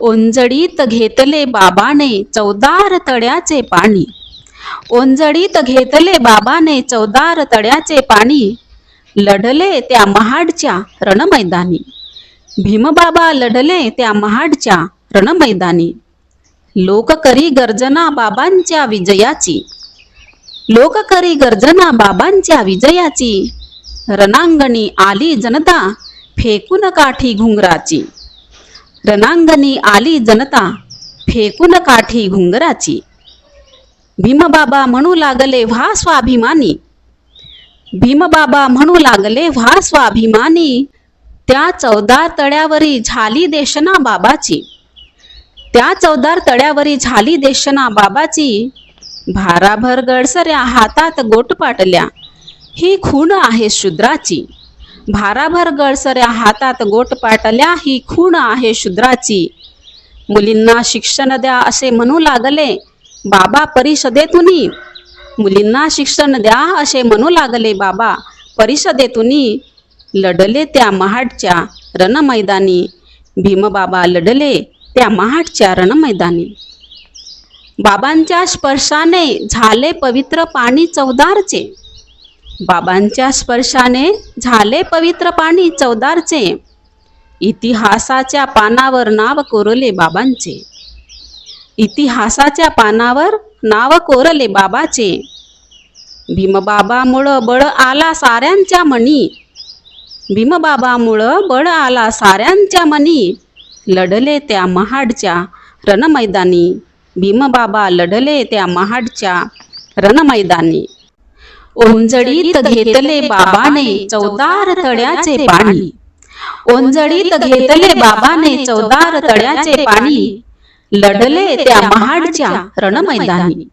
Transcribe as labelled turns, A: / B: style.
A: ओंजडीत घेतले बाबाने चौदार तळ्याचे पाणी. ओंजडीत घेतले बाबाने चौदार तळ्याचे पाणी. लढले त्या महाडच्या रणमैदानी. भीमबाबा लढले त्या महाडच्या रणमैदानी. लोक करी गर्जना बाबांच्या विजयाची. लोक करी गर्जना बाबांच्या विजयाची. रणांगणी आली जनता फेकून काठी घुंगराची. रणांगणी आली जनता फेकून काठी घुंगराची. भीमबाबा म्हणू लागले व्हा स्वाभिमानी. भीमबाबा म्हणू लागले व्हा स्वाभिमानी. त्या चौदार तळ्यावरी झाली देशना बाबाची. त्या चौदार तळ्यावरी झाली देशना बाबाची. भाराभर गडसऱ्या हातात गोट पाटल्या. ही खूण आहे शूद्राची. भाराभर गळसऱ्या हातात गोट पाटल्या ही खूण आहे शूद्राची. मुलींना शिक्षण द्या असे म्हणू लागले बाबा परिषदेतूनही मुलींना शिक्षण द्या असे म्हणू लागले बाबा परिषदेतूनही लढले त्या महाडच्या रणमैदानी. भीमबाबा लढले त्या महाडच्या रणमैदानी. बाबांच्या स्पर्शाने झाले पवित्र पाणी चौदारचे. बाबांच्या स्पर्शाने झाले पवित्र पाणी चौदारचे. इतिहासाच्या पानावर नाव कोरले बाबांचे. इतिहासाच्या पानावर नाव कोरले बाबाचे. भीमबाबामुळं बळ आला साऱ्यांच्या मनी. भीमबाबामुळं बळ आला साऱ्यांच्या मनी. लढले त्या महाडच्या रणमैदानी. भीमबाबा लढले त्या महाडच्या रणमैदानी. ओंजळीत घेतले बाबाने चौदार तळ्याचे पाणी. ओंजळीत घेतले बाबाने चौदार तळ्याचे पाणी. लढले त्या महाडच्या रणमैदानी.